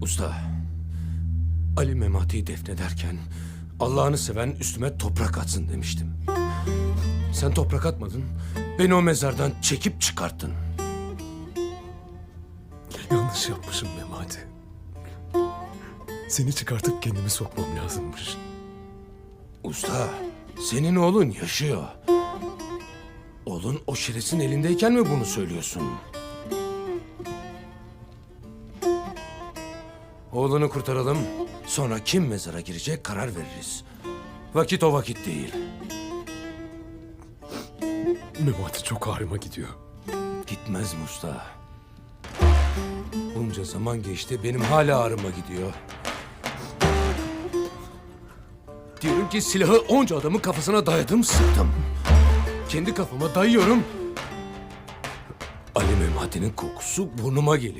Usta, Ali Memati'yi defnederken Allah'ını seven üstüme toprak atsın demiştim. Sen toprak atmadın, beni o mezardan çekip çıkarttın. Yanlış yapmışım Memati. Seni çıkartıp kendimi sokmam lazımmış. Usta, senin oğlun yaşıyor. Oğlun o şerefsin elindeyken mi bunu söylüyorsun? Oğlunu kurtaralım, sonra kim mezara girecek karar veririz. Vakit o vakit değil. Memati çok ağrıma gidiyor. Gitmez Musta. Bunca zaman geçti, benim hala ağrıma gidiyor. Diyorum ki silahı onca adamın kafasına dayadım, sıktım. Kendi kafama dayıyorum. Ali Memati'nin kokusu burnuma geliyor.